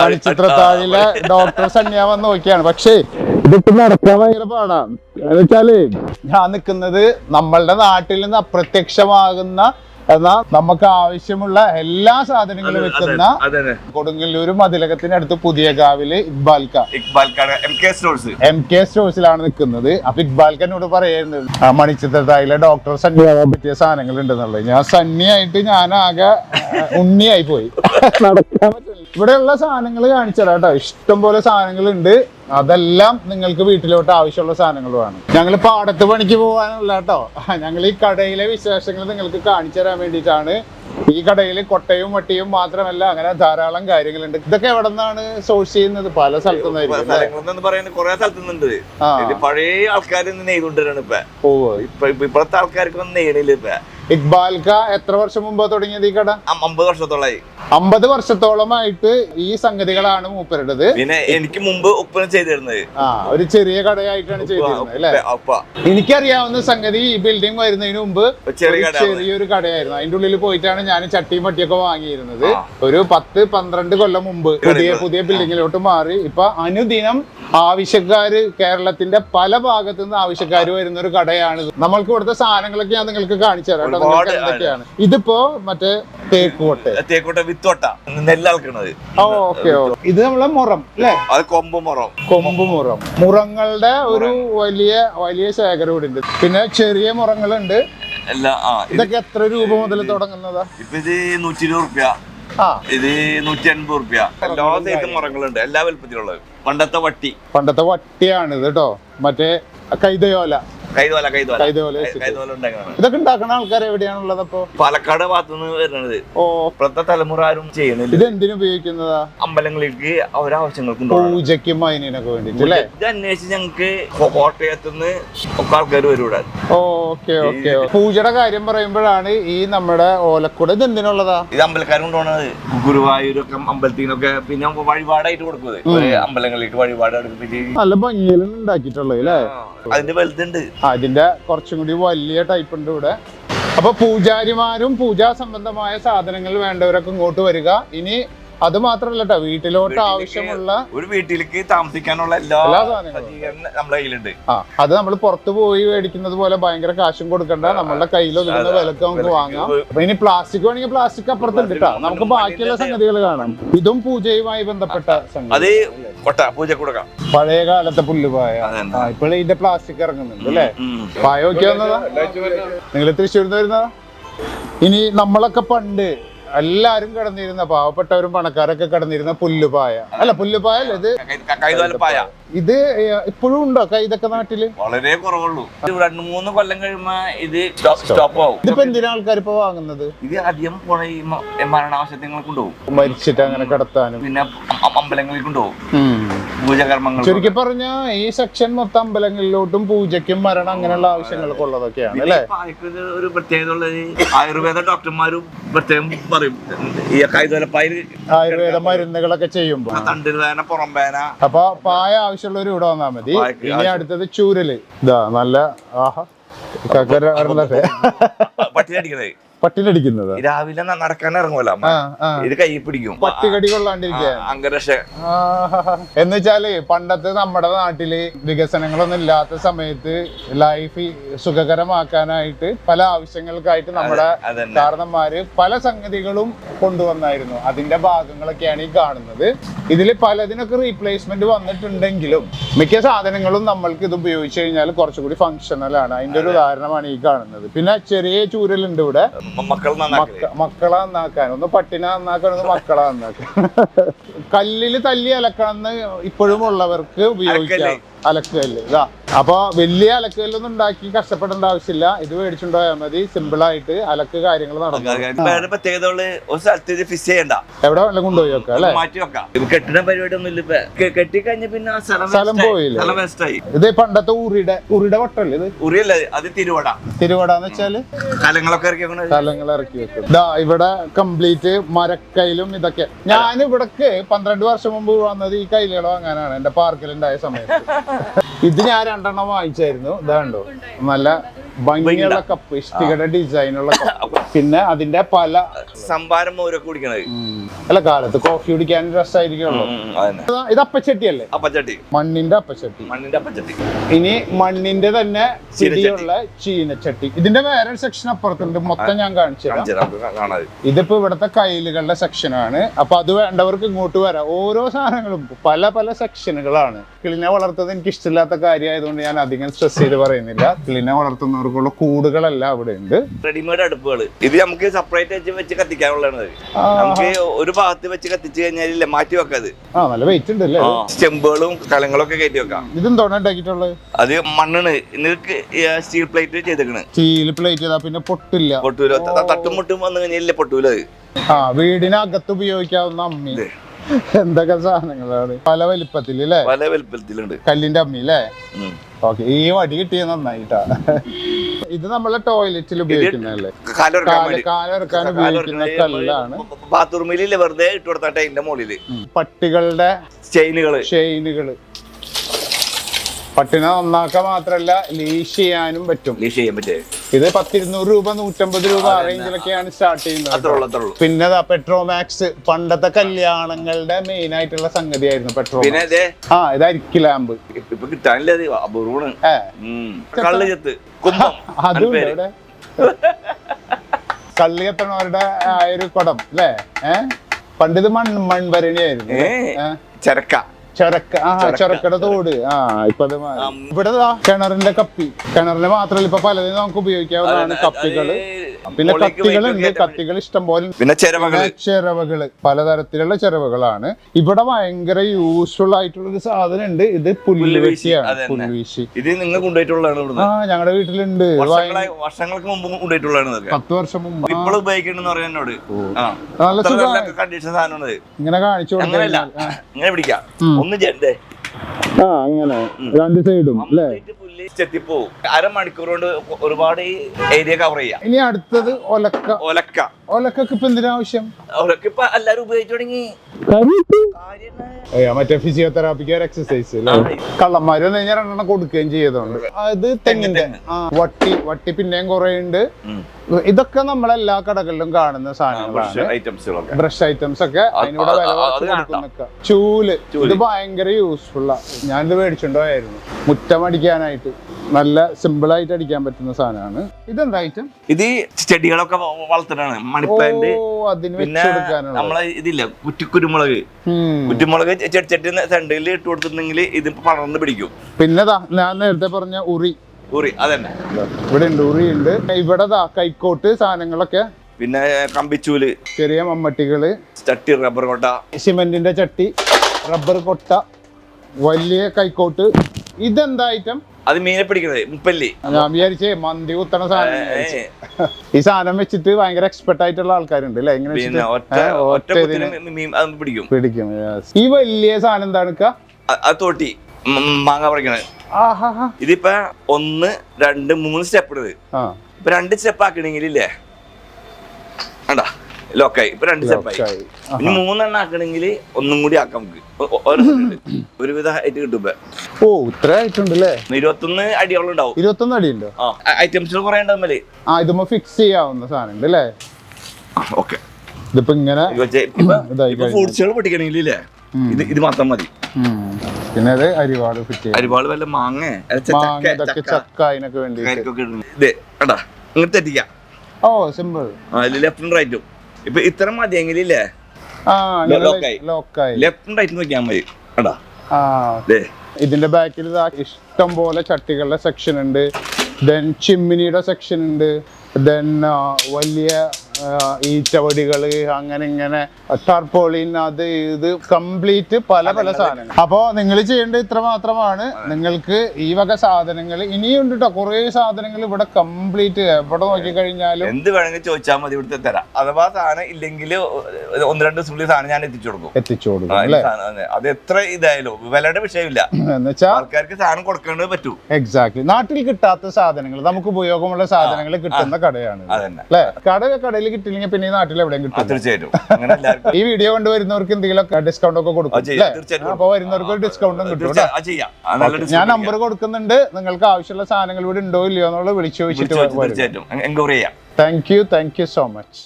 മണിച്ചിത്രത്താഴിലെ doctor സന്യാ വന്ന് നോക്കിയാണ്. പക്ഷേ ഇതിപ്പോ നടക്കാൻ ഭയങ്കര പാടാണ് എന്ന് വെച്ചാൽ ഞാൻ നിൽക്കുന്നത് നമ്മളുടെ നാട്ടിൽ നിന്ന് അപ്രത്യക്ഷമാകുന്ന എന്നാൽ നമുക്ക് ആവശ്യമുള്ള എല്ലാ സാധനങ്ങളും വെക്കുന്ന കൊടുങ്ങല്ലൂർ മതിലകത്തിനടുത്ത് പുതിയ കാവിൽ ഇക്ബാൽക്ക. M K stores. M K സ്റ്റോഴ്സിലാണ് നിൽക്കുന്നത്. അപ്പൊ ഇക്ബാൽക്കനോട് എന്നോട് പറയുന്നത് ആ മണിച്ചിത്രത്തായിലെ ഡോക്ടർ സന്നിയാകാൻ പറ്റിയ സാധനങ്ങൾ ഉണ്ടെന്നുള്ളത് ഞാൻ സന്നിയായിട്ട് ഞാൻ ആകെ ഉണ്ണിയായി പോയി. നടക്കാൻ പറ്റില്ല ഇവിടെയുള്ള സാധനങ്ങൾ കാണിച്ചതാ കേട്ടോ. ഇഷ്ടം പോലെ സാധനങ്ങൾ ഉണ്ട് അതെല്ലാം നിങ്ങൾക്ക് വീട്ടിലോട്ട് ആവശ്യമുള്ള സാധനങ്ങളുമാണ് ഞങ്ങൾ പാടത്ത് പണിക്ക് പോകാനുള്ള കേട്ടോ. ഞങ്ങൾ ഈ കടയിലെ വിശേഷങ്ങൾ നിങ്ങൾക്ക് കാണിച്ചു തരാൻ വേണ്ടിയിട്ടാണ്. ഈ കടയിൽ കൊട്ടയും വട്ടിയും മാത്രമല്ല അങ്ങനെ ധാരാളം കാര്യങ്ങളുണ്ട്. ഇതൊക്കെ എവിടെ നിന്നാണ് സോഴ്സ് ചെയ്യുന്നത്? പല സ്ഥലത്തുനിന്നുണ്ട്. പഴയ ആൾക്കാർ നെയ്തുകൊണ്ടിരാണ് ഇപ്പൊ. ഇപ്പോഴത്തെ ആൾക്കാർക്ക് നെയ്യണില്ല ഇപ്പൊ. ഇക്ബാൽക്ക എത്ര വർഷം മുമ്പ് തുടങ്ങിയത് ഈ കട? അമ്പത് വർഷത്തോളായി. അമ്പത് വർഷത്തോളമായിട്ട് ഈ സംഗതികളാണ് മൂപ്പരുടേത് പിന്നെ എനിക്ക് മുമ്പ് ഒപ്പന ചെയ്തിരുന്നത്. ആ ഒരു ചെറിയ കടയായിട്ടാണ് ചെയ്തിരുന്നത് അല്ലേ? എനിക്കറിയാവുന്ന സംഗതി ഈ ബിൽഡിംഗ് വരുന്നതിന് മുമ്പ് ചെറിയൊരു കടയായിരുന്നു. അതിന്റെ ഉള്ളിൽ പോയിട്ടാണ് ഞാൻ ചട്ടിയും പട്ടിയൊക്കെ വാങ്ങിയിരുന്നത്. ഒരു പത്ത് പന്ത്രണ്ട് കൊല്ലം മുമ്പ് പുതിയ പുതിയ ബിൽഡിങ്ങിലോട്ട് മാറി. ഇപ്പൊ അനുദിനം ആവശ്യക്കാര് കേരളത്തിന്റെ പല ഭാഗത്തു നിന്ന് ആവശ്യക്കാർ വരുന്ന ഒരു കടയാണ്. നമ്മൾക്ക് ഇവിടുത്തെ സാധനങ്ങളൊക്കെ ഞാൻ നിങ്ങൾക്ക് കാണിച്ചു തരാം ഒരുപാട് എന്തൊക്കെയാണ് ഇതിപ്പോ മറ്റേ തേക്കോട്ട് തേക്കോട്ട വിത്തോട്ട. നെല്ലളക്കണത്. ഓക്കെ ഇത് നമ്മളെ മുറം അല്ലേ? അത് കൊമ്പ് മുറം. കൊമ്പ് മുറം. മുറങ്ങളുടെ ഒരു വലിയ വലിയ ശേഖരം ഇവിടെ ഉണ്ട്. പിന്നെ ചെറിയ മുറങ്ങളുണ്ട്. ഇതൊക്കെ എത്ര രൂപ മുതൽ തുടങ്ങുന്നതാ? ഇപ്പൊ ഇത് നൂറ്റി ഇരുപത് റുപ്യ ഇത് നൂറ്റി അൻപത് റുപ്യ എല്ലാ സൈസും മുറങ്ങളുണ്ട്. എല്ലാ വലുപ്പത്തിലുള്ളത്. പണ്ടത്തെ വട്ടി. പണ്ടത്തെ വട്ടിയാണ് ഇത് കേട്ടോ മറ്റേ കൈതയോല. കൈതോല കൈതോല. കൈതോല ഉണ്ടാക്കുന്നത് ഇതൊക്കെ ഉണ്ടാക്കുന്ന ആൾക്കാർ എവിടെയാണുള്ളത് അപ്പൊ? പാലക്കാട് ഭാഗത്തുനിന്ന് വരുന്നത്. ഓ. ഇപ്പോഴത്തെ തലമുറ ആരും ചെയ്യുന്നില്ല. ഇത് എന്തിനു ഉപയോഗിക്കുന്നതാ? അമ്പലങ്ങളിലേക്ക് അവരാവശ്യങ്ങൾക്ക് കൊണ്ടുപോകണം പൂജയ്ക്കും അതിനൊക്കെ വേണ്ടിട്ട് അല്ലേ? ഇത് അന്വേഷിച്ച് ഞങ്ങക്ക് കോട്ടയത്ത് നിന്ന് ഒക്കെ ആൾക്കാർ വരൂടെ ഓക്കെ ഓക്കെ പൂജയുടെ കാര്യം പറയുമ്പോഴാണ് ഈ നമ്മുടെ ഓലക്കുട ഇത് എന്തിനുള്ളതാ? ഇത് അമ്പലക്കാർ കൊണ്ടുപോണത്. ഗുരുവായൂരൊക്കെ അമ്പലത്തിനൊക്കെ പിന്നെ വഴിപാടായിട്ട് കൊടുക്കുന്നത്. അമ്പലങ്ങളിലേക്ക് വഴിപാട് എടുപ്പിച്ച്. നല്ല ഭംഗിയിലും ഉണ്ടാക്കിയിട്ടുള്ളത് അല്ലേ? അതിന്റെ വലുതുണ്ട്. അതിന്റെ കുറച്ചും കൂടി വലിയ ടൈപ്പ് ഉണ്ട് ഇവിടെ. അപ്പൊ പൂജാരിമാരും പൂജാ സംബന്ധമായ സാധനങ്ങൾ വേണ്ടവരൊക്കെ ഇങ്ങോട്ട് വരിക. ഇനി അത് മാത്രമല്ല കേട്ടോ വീട്ടിലോട്ട് ആവശ്യമുള്ള ഒരു വീട്ടിലേക്ക് താമസിക്കാനുള്ള എല്ലാ സാധനങ്ങളും. സജ്ജീകരണം നമ്മുടെ കയ്യിലുണ്ട്. ആ അത് നമ്മൾ പുറത്തു പോയി മേടിക്കുന്നത് പോലെ ഭയങ്കര കാശും കൊടുക്കണ്ട. നമ്മളുടെ കയ്യിൽ ഒതുങ്ങുന്ന വിലക്ക് നമുക്ക് വാങ്ങാം. അപ്പൊ ഇനി പ്ലാസ്റ്റിക് വേണമെങ്കിൽ പ്ലാസ്റ്റിക് അപ്പുറത്തുണ്ട് കേട്ടോ. നമുക്ക് ബാക്കിയുള്ള സംഗതികൾ കാണാം. ഇതും പൂജയുമായി ബന്ധപ്പെട്ട സംഗതി. അത് കൊട്ട പൂജ കൊടുക്കാം. പഴയ കാലത്തെ പുല്ലുപായ. ഇപ്പോഴും ഇതിന്റെ പ്ലാസ്റ്റിക് ഇറങ്ങുന്നുണ്ട് അല്ലേ? പായ നോക്കി വന്നതാ? നിങ്ങൾ തൃശ്ശൂരിൽ നിന്ന് വരുന്നതാ? ഇനി നമ്മളൊക്കെ പണ്ട് എല്ലാരും കിടന്നിരുന്ന പാവപ്പെട്ടവരും പണക്കാരൊക്കെ കിടന്നിരുന്ന പുല്ലുപായ. അല്ല പുല്ലുപായ അല്ല ഇത് കൈതോലപ്പായ ഇത് ഇപ്പോഴും ഉണ്ടോ കൈതൊക്കെ നാട്ടിൽ? വളരെ കുറവുള്ളൂ. രണ്ട് മൂന്ന് കൊല്ലം കഴിയുമ്പോ ഇത് സ്റ്റോപ്പ് ആവും. ഇതിപ്പോ എന്തിനാ ആൾക്കാർ ഇപ്പൊ വാങ്ങുന്നത്? ഇത് അധികം മ- മരണാവശ്യങ്ങൾ കൊണ്ടുപോകും. മരിച്ചിട്ട് അങ്ങനെ കിടത്താനും. പിന്നെ അമ്പലങ്ങളിൽ കൊണ്ടുപോകും. പൂജകർമ്മങ്ങൾ ചുരുക്കി പറഞ്ഞ ഈ സെക്ഷൻ മൊത്തം അമ്പലങ്ങളിലോട്ടും പൂജയ്ക്കും മരണം അങ്ങനെയുള്ള ആവശ്യങ്ങൾക്ക് ഉള്ളതൊക്കെയാണ് അല്ലേ ഒരു പ്രത്യേകത ഉള്ളത് ആയുർവേദ ഡോക്ടർമാരും പ്രത്യേകം പറയും. ഈ കൈതോലപ്പായിൽ ആയുർവേദ മരുന്നുകളൊക്കെ ചെയ്യുമ്പോ. തണ്ടിൽ വേന പുറം വേന അപ്പൊ പായ ആവശ്യമുള്ളവർ ഇവിടെ വന്നാൽ മതി. ഇനി അടുത്തത് ചൂരൽ. ഇതാ നല്ല ആഹാ കക്കര പട്ടിനടിക്കണത് പട്ടിലടിക്കുന്നത് രാവിലെ നടക്കാനിറങ്ങുമല്ല നടക്കാൻ ഇത് കൈ പിടിക്കും. പട്ടികടി കൊള്ളാണ്ടിരിക്കുക. അംഗരക്ഷ. എന്ന് വെച്ചാൽ പണ്ടത്തെ നമ്മുടെ നാട്ടിൽ വികസനങ്ങളൊന്നും ഇല്ലാത്ത സമയത്ത് ലൈഫ് സുഖകരമാക്കാനായിട്ട് പല ആവശ്യങ്ങൾക്കായിട്ട് നമ്മുടെ കാരണന്മാര് പല സംഗതികളും കൊണ്ടുവന്നായിരുന്നു. അതിന്റെ ഭാഗങ്ങളൊക്കെയാണ് ഈ കാണുന്നത്. ഇതിൽ പലതിനൊക്കെ റീപ്ലേസ്മെന്റ് വന്നിട്ടുണ്ടെങ്കിലും മിക്ക സാധനങ്ങളും നമ്മൾക്ക് ഇത് ഉപയോഗിച്ച് കഴിഞ്ഞാൽ കുറച്ചുകൂടി ഫങ്ഷണൽ ആണ്. അതിന്റെ ഒരു ഉദാഹരണമാണ് ഈ കാണുന്നത്. പിന്നെ ചെറിയ ചൂരലുണ്ട് ഇവിടെ. മക്കളെ നന്നാക്കാൻ. ഒന്ന് പട്ടിനെ നന്നാക്കാൻ ഒന്ന് മക്കളെ നന്നാക്കാൻ. കല്ലിൽ തല്ലി അലക്കണമെന്ന് ഇപ്പോഴും ഉള്ളവർക്ക് ഉപയോഗിക്കാം. അലക്കുകല്ല്. ഇതാ. അപ്പൊ വലിയ അലക്കുകല്ലൊന്നും ഉണ്ടാക്കി കഷ്ടപ്പെടേണ്ട ആവശ്യമില്ല. ഇത് മേടിച്ചുണ്ടായാൽ മതി. സിമ്പിൾ ആയിട്ട് അലക്ക് കാര്യങ്ങൾ നടക്കും പ്രത്യേകത ഒരു സ്ഥലത്ത് ഇത് ഫിക്സ് ചെയ്യണ്ട. എവിടെ വേണം കൊണ്ടുപോയി വെക്കാം അല്ലെ? മാറ്റി വെക്കാം. ഇത് കെട്ടിട പരിപാടി ഒന്നും ഇല്ല ഇപ്പൊ. കെ- കെട്ടിക്കഴിഞ്ഞ പിന്നെ സ്ഥലം പോയില്ല. സ്ഥലം ഇത് പണ്ടത്തെ ഉറിയുടെ ഉറിയുടെ വട്ടല്ലേ ഇത്? ഉറിയല്ല? അത് തിരുവട. തിരുവടാന്ന് വെച്ചാൽ? കലങ്ങളൊക്കെ ഇറക്കി കലങ്ങൾ സ്ഥലങ്ങൾ ഇറക്കി വെക്കും. ഇതാ ഇവിടെ കംപ്ലീറ്റ് മരക്കയിലും ഇതൊക്കെ. ഞാൻ ഇവിടക്ക് പന്ത്രണ്ട് വർഷം മുമ്പ് വന്നത് ഈ കൈലുകൾ വാങ്ങാനാണ്. എന്റെ പാർക്കിലുണ്ടായ സമയത്ത്. ഇത് ഞാൻ രണ്ടെണ്ണം വാങ്ങിച്ചായിരുന്നു. ഇതാണ്ടോ നല്ല ഭംഗിയുള്ള കപ്പ് ഇഷ്ടികയുടെ ഡിസൈനുള്ള പിന്നെ അതിന്റെ പല സംഭാരം മോരൊക്കെ കുടിക്കണത്. അല്ല കാലത്ത് കോഫി കുടിക്കാൻ രസമായിരിക്കുമല്ലോ ഇത് അപ്പച്ചട്ടിയല്ലേ? അപ്പച്ചട്ടി. മണ്ണിന്റെ അപ്പച്ചട്ടി. മണ്ണിന്റെ അപ്പച്ചട്ടി. ഇനി മണ്ണിന്റെ തന്നെ ചിരിയുള്ള ചീനച്ചട്ടി. ഇതിന്റെ വേറെ സെക്ഷൻ അപ്പുറത്തുണ്ട്. മൊത്തം ഞാൻ കാണിച്ചു ഇതിപ്പോ ഇവിടുത്തെ കയ്യിലുകളുടെ സെക്ഷനാണ് അപ്പൊ അത് വേണ്ടവർക്ക് ഇങ്ങോട്ട് വരാം. ഓരോ സാധനങ്ങളും പല പല സെക്ഷനുകളാണ് കിളിനെ വളർത്തുന്നത് എനിക്ക് ഇഷ്ടമില്ലാത്ത കാര്യമായതുകൊണ്ട് ഞാൻ അധികം സ്ട്രെസ് ചെയ്ത് പറയുന്നില്ല. കിളിനെ വളർത്തുന്നവർക്കുള്ള കൂടുകളെല്ലാം അവിടെ ഉണ്ട്. റെഡിമെയ്ഡ് അടുപ്പുകൾ ഇത് നമുക്ക് സെപ്പറേറ്റ് വെച്ച് വെച്ച് കത്തിക്കാനുള്ളതാണ്. നമുക്ക് ഒരു ഭാഗത്ത് വെച്ച് കത്തിച്ചു കഴിഞ്ഞാൽ മാറ്റി വെക്കാത് ആ നല്ല വെയിറ്റ് ഉണ്ട് അല്ലേ? സ്റ്റെമ്പുകളും കലങ്ങളും ഒക്കെ കയറ്റി വെക്കാം. ഇതെന്തോടെ ഉണ്ടാക്കിയിട്ടുള്ളത്? അത് മണ്ണാണ്. നിങ്ങൾക്ക് സ്റ്റീൽ പ്ലേറ്റ് ചെയ്തേക്കണ്. സ്റ്റീൽ പ്ലേറ്റ് ചെയ്താ പിന്നെ പൊട്ടില്ല. പൊട്ടൂല. തട്ടുമുട്ടും തട്ടും മുട്ടും വന്നു കഴിഞ്ഞാൽ പൊട്ടൂല ആ വീടിനകത്ത് ഉപയോഗിക്കാവുന്ന അമ്മി. എന്തൊക്കെ സാധനങ്ങളാണ്? പല വലിപ്പത്തിൽ അല്ലേ പല വലിപ്പത്തിലുണ്ട്. കല്ലിന്റെ അമ്മി അല്ലേ. ഓക്കെ ഈ വടി കിട്ടിയത് നന്നായിട്ടാ. ഇത് നമ്മളെ ടോയ്ലറ്റിൽ ഉപയോഗിക്കുന്നല്ലേ കാലൊറക്കാൻ കാൽ വേണ്ടി. കാലിറക്കാൻ ഉപയോഗിക്കുന്ന കല്ലാണ്. ബാത്റൂമിലില്ലേ വെറുതെ ഇട്ട് കൊടുത്ത അതിന്റെ മുകളിൽ. പട്ടികളുടെ ചെയിനുകൾ. ഷെയിനുകൾ പട്ടിനെ നന്നാക്കാൻ മാത്രല്ല ലീഷ് ചെയ്യാനും പറ്റും. ലീഷ് ചെയ്യാൻ പറ്റേ? ഇത് പത്തിരുന്നൂറ് രൂപ നൂറ്റമ്പത് രൂപ ആ റേഞ്ചിലൊക്കെയാണ് സ്റ്റാർട്ട് ചെയ്യുന്നത് അത്രേ ഉള്ളൂ അത്രേ ഉള്ളൂ. പിന്നെ പെട്രോമാക്സ് പണ്ടത്തെ കല്യാണങ്ങളുടെ മെയിൻ ആയിട്ടുള്ള സംഗതിയായിരുന്നു പെട്രോ പിന്നെ ദേ ആ ഇത് അരിക്ക് ലാമ്പ് ഇപ്പൊ കിട്ടാനില്ല അത് അപൂർവമാണ്. ഏ. ഉം. കള്ള് ചെത്ത് കുമ്പം അതും പേര്. ഇവിടെ കള്ളി എത്തണവരുടെ ആ ഒരു കുടം അല്ലേ? ഏ? പണ്ടിത് മൺ മൺവരണിയായിരുന്നു. ഏ ഏ? ചരക്ക. ചൊരക്ക ആ ചൊരക്കട തോട്. ആ ഇപ്പൊ ഇവിടെ കിണറിന്റെ കപ്പി. കിണറിന് മാത്രല്ല ഇപ്പൊ പലതും നമുക്ക് ഉപയോഗിക്കാവുന്നതാണ് കപ്പികൾ. പിന്നെ കത്തികൾ കത്തികളുണ്ട് കത്തികൾ ഇഷ്ടം പോലെ പിന്നെ ചെരവകൾ. ചിറവകൾ പലതരത്തിലുള്ള ചെരവകളാണ്. ഇവിടെ ഭയങ്കര യൂസ്ഫുൾ ആയിട്ടുള്ള ഒരു സാധനം ഉണ്ട് ഇത് പുല്ലുവീശിയാണ്. പുല്ലുവീശി ഇത് നിങ്ങൾ കൊണ്ടുപോയിട്ടുള്ളതാണ് ആ ഞങ്ങളുടെ വീട്ടിലുണ്ട്. വർഷങ്ങൾക്ക് മുമ്പ് കൊണ്ടുപോയിട്ടുള്ളതാണ് പത്ത് വർഷം മുമ്പ്. ഇപ്പോൾ നല്ല കണ്ടീഷൻ സാധനമാണ്. ഇങ്ങനെ കാണിച്ചു ഇങ്ങനെ പിടിക്കാം. ഒന്ന് ചെണ്ടേ ആ അങ്ങനെ രണ്ട് സൈഡും അല്ലേ? പുല്ല് ചെത്തിപ്പോവും അരമണിക്കൂർ കൊണ്ട് ഒരുപാട് ഈ ഏരിയ കവർ ചെയ്യാം. ഇനി അടുത്തത് ഒലക്ക. ഒലക്ക. ഒലക്കൊക്കെ ഇപ്പൊ എന്തിനാ ഒലക്ക ഇപ്പൊ എല്ലാരും ഉപയോഗിച്ചു തുടങ്ങി. മറ്റേ ഫിസിയോതെറാപ്പിക്ക് ഒരു എക്സസൈസ് കള്ളന്മാര് കഴിഞ്ഞാൽ രണ്ടെണ്ണം കൊടുക്കുകയും ചെയ്തോണ്ട് അത് തെങ്ങിന്റെ വട്ടി വട്ടി പിന്നെയും കുറെ ഉണ്ട്. ഇതൊക്കെ നമ്മളെല്ലാ കടകളിലും കാണുന്ന സാധനങ്ങളാണ്. ബ്രഷ് ഐറ്റംസ് ഒക്കെ അതിനൂടെ വില. കൊടുക്കുന്നൊക്കെ. ചൂൽ. ഇത് ഭയങ്കര യൂസ്ഫുള്ളാ ഞാനിത് മേടിച്ചിട്ടുണ്ടായിരുന്നു മുറ്റം അടിക്കാനായിട്ട്. നല്ല സിമ്പിൾ ആയിട്ട് അടിക്കാൻ പറ്റുന്ന സാധനമാണ്. ഇതെന്താ ഐറ്റം ഇത് ചെടികളൊക്കെ വളർത്തണാണ് മണിപ്ലാന്റ് പിന്നെ നമ്മളെ ഇതില്ല കുറ്റിക്കുരുമുളക് കുരുമുളക്. കുറ്റിമുളക് ചെടിച്ചട്ടി സെന്ററിൽ ഇട്ട് കൊടുത്തിട്ടുണ്ടെങ്കിൽ ഇത് പടർന്ന് പിടിക്കും. പിന്നെതാ ഞാൻ നേരത്തെ പറഞ്ഞ ഉറി. ഉറി അതന്നെ. ഇവിടെ ഉണ്ട് ഉറി ഉണ്ട്. ഇവിടെ കൈക്കോട്ട് സാധനങ്ങളൊക്കെ. പിന്നെ കമ്പിച്ചൂൽ. ചെറിയ മമ്മട്ടികൾ. ചട്ടി റബ്ബർ കൊട്ട. സിമെന്റിന്റെ ചട്ടി റബ്ബർ കൊട്ട വലിയ കൈക്കോട്ട്. ഇതെന്താ ഐറ്റം അത് മീനെ പിടിക്കുന്നത് മുപ്പല്ലി. ഞാൻ വിചാരിച്ചേ മന്തി കുത്തണ സാധനം. ഈ സാധനം വെച്ചിട്ട് ഭയങ്കര എക്സ്പെർട്ട് ആയിട്ടുള്ള ആൾക്കാരുണ്ട് അല്ലെ എങ്ങനെ പിടിക്കും. പിടിക്കും ഈ വലിയ സാധനം എന്താണ് തോട്ടി. മാങ്ങ പറിക്കണത്. ഇതിപ്പ ഇതിപ്പോ ഒന്ന് രണ്ട് മൂന്ന് സ്റ്റെപ്പ് ഇടുന്നത്. ആ. ഇപ്പൊ രണ്ട് സ്റ്റെപ്പ് ആക്കണമെങ്കിൽ ഇല്ലേ ലോക്കായി ഇപ്പൊ രണ്ട് സ്റ്റെപ്പായി. ഇനി മൂന്നെണ്ണം ആക്കണമെങ്കിൽ ഒന്നും കൂടി ആക്കാം നമുക്ക് ഒരുവിധ ഹൈറ്റ് കിട്ടും ഓ ഇത്ര ആയിട്ടുണ്ട് അല്ലേ ഇരുപത്തൊന്ന് അടിയോളം ഉണ്ടാവും. ഇരുപത്തൊന്ന് അടി ഉണ്ടോ ആ ഐറ്റംസുകൾ കുറെ ഉണ്ടാവുമ്പല്ലേ ആ ഇതുമ്പോ ഫിക്സ് ചെയ്യാവുന്ന സാധനം ഉണ്ട് അല്ലേ ഓക്കെ ഇതിപ്പോ ഇങ്ങനെ. ഫ്രൂട്ട്സുകൾ ഇത് ഇത് മാത്രം മതി. പിന്നെ അത് ഫിറ്റ് വല്ല മാങ്ങ ചക്ക, ചക്ക, ചക്ക അതിനൊക്കെ വേണ്ടി കരിക്കൊക്കെ ഇടുന്നത്. ഇത് കണ്ടാ? ഇങ്ങനത്തെ എത്തിക്കാം ഓ സിമ്പിൾ ലെഫ്റ്റും റൈറ്റും ഇപ്പൊ ഇത്ര. ലോക്കായി. ലെഫ്റ്റും റൈറ്റും നോക്കിയാൽ മതി. ദേ. ഇതിന്റെ ബാക്കിൽ ഇഷ്ടം പോലെ ചട്ടികളുടെ സെക്ഷൻ ഉണ്ട്. ദെൻ ചിമ്മിനിയുടെ സെക്ഷൻ ഉണ്ട്. ദെൻ വലിയ ആ, ചവടികൾ അങ്ങനെ ഇങ്ങനെ ടർപോളിൻ അത് ഇത് കംപ്ലീറ്റ് പല പല സാധനങ്ങൾ. അപ്പോ നിങ്ങൾ ചെയ്യേണ്ടത് ഇത്ര മാത്രമാണ്. നിങ്ങൾക്ക് ഈ വക സാധനങ്ങൾ ഇനിയും ഉണ്ട് കേട്ടോ കുറേ സാധനങ്ങൾ ഇവിടെ കംപ്ലീറ്റ്. എവിടെ നോക്കിക്കഴിഞ്ഞാലും എന്ത് വേണമെങ്കിൽ ചോദിച്ചാൽ മതി ഇവിടുത്തെ തരാം. അഥവാ സാധനം ഇല്ലെങ്കിൽ ഒന്ന് രണ്ട് ദിവസത്തിനുള്ളിൽ സാധനം ഞാൻ എത്തിച്ചു കൊടുക്കും. എത്തിച്ചു കൊടുക്കും അതെ. എത്ര ഇതായാലും വിലയുടെ വിഷയമില്ല. എന്നുവെച്ചാൽ ആൾക്കാർക്ക് സാധനം കൊടുക്കേണ്ടത് പറ്റൂ. എക്സാക്ട് നാട്ടിൽ കിട്ടാത്ത സാധനങ്ങൾ നമുക്ക് ഉപയോഗമുള്ള സാധനങ്ങൾ കിട്ടുന്ന കടയാണ് അല്ലെ? കട കടയിൽ കിട്ടില്ലെങ്കിൽ പിന്നെ ഈ നാട്ടിൽ എവിടെയും കിട്ടും. തീർച്ചയായിട്ടും. ഈ വീഡിയോ കണ്ടുവരുന്നവർക്ക് എന്തെങ്കിലും ഡിസ്കൗണ്ട് ഒക്കെ കൊടുക്കും അപ്പൊ വരുന്നവർക്ക് ഒരു ഡിസ്കൗണ്ടും കിട്ടും ഞാൻ നമ്പർ കൊടുക്കുന്നുണ്ട്. നിങ്ങൾക്ക് ആവശ്യമുള്ള സാധനങ്ങൾ ഇവിടെ ഉണ്ടോ ഇല്ലയോ എന്നുള്ളത് വിളിച്ചു ചോദിച്ചിട്ട് തീർച്ചയായിട്ടും വരും തീർച്ചയായിട്ടും. എൻക്വയറി ചെയ്യാം. Thank you thank you so much